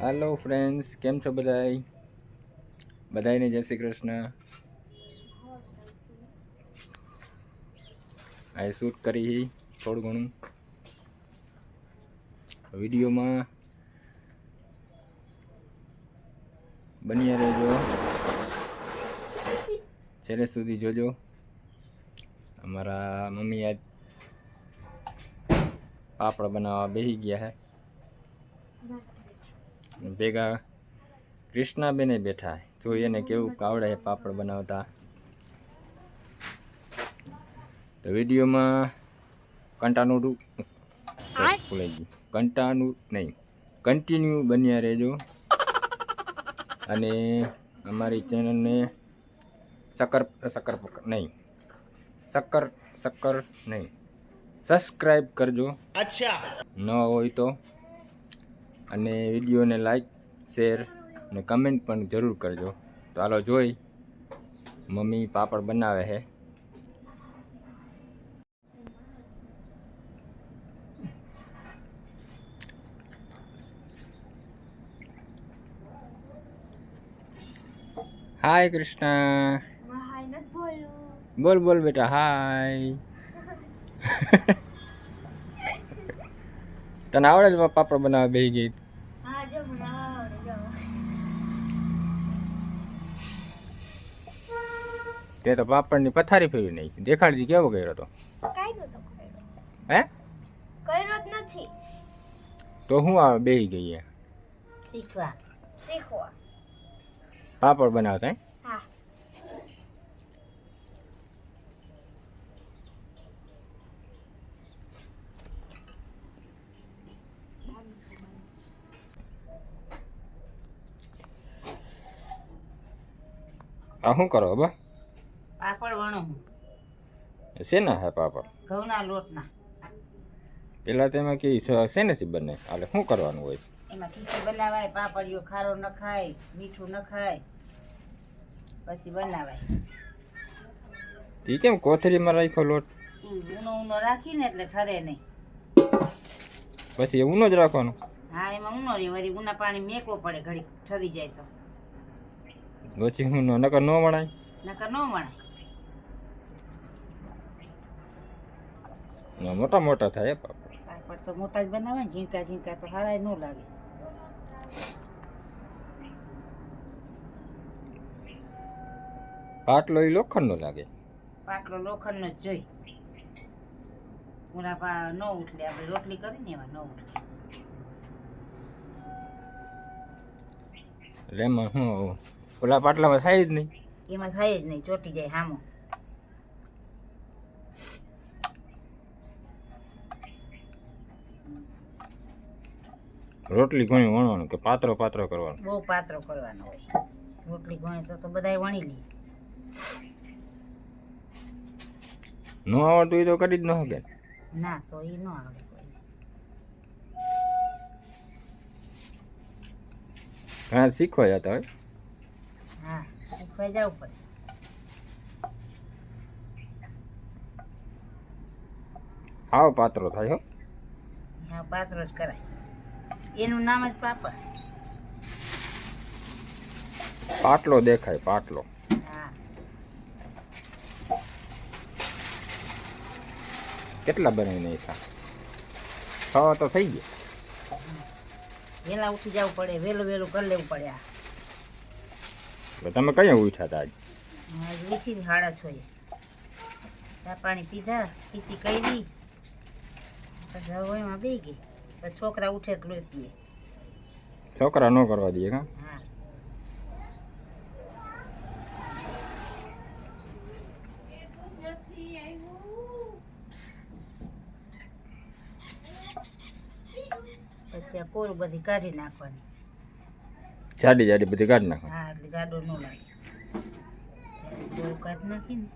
હાલો friends કેમ છો બધાય? બધાયને જય શ્રી કૃષ્ણ. આ શૂટ કરી થોડું ઘણું. વિડીયોમાં બન્યા રહેજો. છેલ્લે સુધી જોજો. અમારા મમ્મી આજ પાપડ બનાવવા બેસી ગયા છે ભેગા કૃષ્ણાબેને બેઠા. જોઈએ ને કેવું આવડે છે પાપડ બનાવતા. તો વિડીયોમાં કંટાનું ભૂલાઈ ગયું. કંટાનું નહીં. કન્ટિન્યુ બન્યા રહેજો. અને અમારી ચેનલને સક્કર સક્કર નહીં. શક્કર શક્કર નહીં. સબસ્ક્રાઈબ કરજો. ન હોય તો અને વિડીયોને લાઈક શેર અને કમેન્ટ પણ જરૂર કરજો. તો હાલો જોઈ, મમ્મી પાપડ બનાવે છે. હાય કૃષ્ણ બોલું, બોલ બેટા હાય તને આવડે છે પાપડ બનાવવા બેહી ગઈ? તે તો પાપડની પથારી ફેરવી નાખી. દેખાડી કેવો કર્યો તો? કાંઈ નતો કર્યો. હે? કર્યો જ નથી. તો હું આવે બેસી ગઈ શીખવા. શીખવા. પાપડ બનાવતા હે હા. આ શું કરો બા? વણો હું. શેના હે પાપડ? ઘઉંના લોટના. પેલા તેમાં કે શેનેથી બને? એટલે શું કરવાનું હોય? એમાં ખીચડી બનાવાય પાપડીઓ ખારો ન ખાય મીઠું ન ખાય પછી બનાવાય. એ કેમ કોથળીમાં રાખ્યો લોટ? ઈ ઊનો ઊનો રાખીને એટલે ઠરે નહીં. પછી એ ઊનો જ રાખવાનો? હા એમાં ઊનો રે વળી ઊના પાણી મેકવો પડે ઘડી ઠરી જાય તો. પછી હું નકર ન વણાય? નકર ન વણાય. મોટા મોટા થાય પાપડ. તો મોટા જ બનાવે ને ઝીંકા ઝીંકા તો હારાય ન લાગે. પાટલો એ લોખંડનો લાગે. પાટલો લોખંડનો જ જોઈ. પૂરા પા ન ઉઠલે આપણે રોટલી કરીને એમાં ન ઉઠલે એટલે એમાં શું ઓલા પાટલામાં થાય જ નહીં. એમાં થાય જ નહીં ચોટી જાય હામો. રોટલી ઘણી વણવાનું કે પાત્રો પાત્ર કરવાનું? બહુ પાત્ર કરવાનું હોય. રોટલી ઘણી તો તો બધાય વણી લે. ન આવડતું એ તો કરી જ ન શકે. ના તો એ ન આવડે હા ઘણા શીખવા જતા હોય? હા શીખવાઈ જવું પડે. હાવ પાત્રો થાય હો. હા પાત્રો જ કરાય. એનું નામ જ પાપડ. પાટલો દેખાય પાટલો. હા. કેટલા બનાવી નાખ્યા છ તો થઈ ગયા. વહેલા ઉઠી જવું પડે વેલું વેલું કરી લેવું પડે આ. તમે કયા ઉઠ્યા હતા આજ? વીછી સાડા છ ચા પાણી પીધા ખીચી કરી. પછી એમાં બે ગઈ. છોકરા ઉઠે તો લોહી પીએ. છોકરા ન કરવા દઈએ કા? હા. પછી આ કોરું બધી કાઢી નાખવાની. જાડી જાડી બધી કાઢી નાખવાની. હા એટલે જાડો ન લાગે. જાડી કોરું કાઢી નાખીને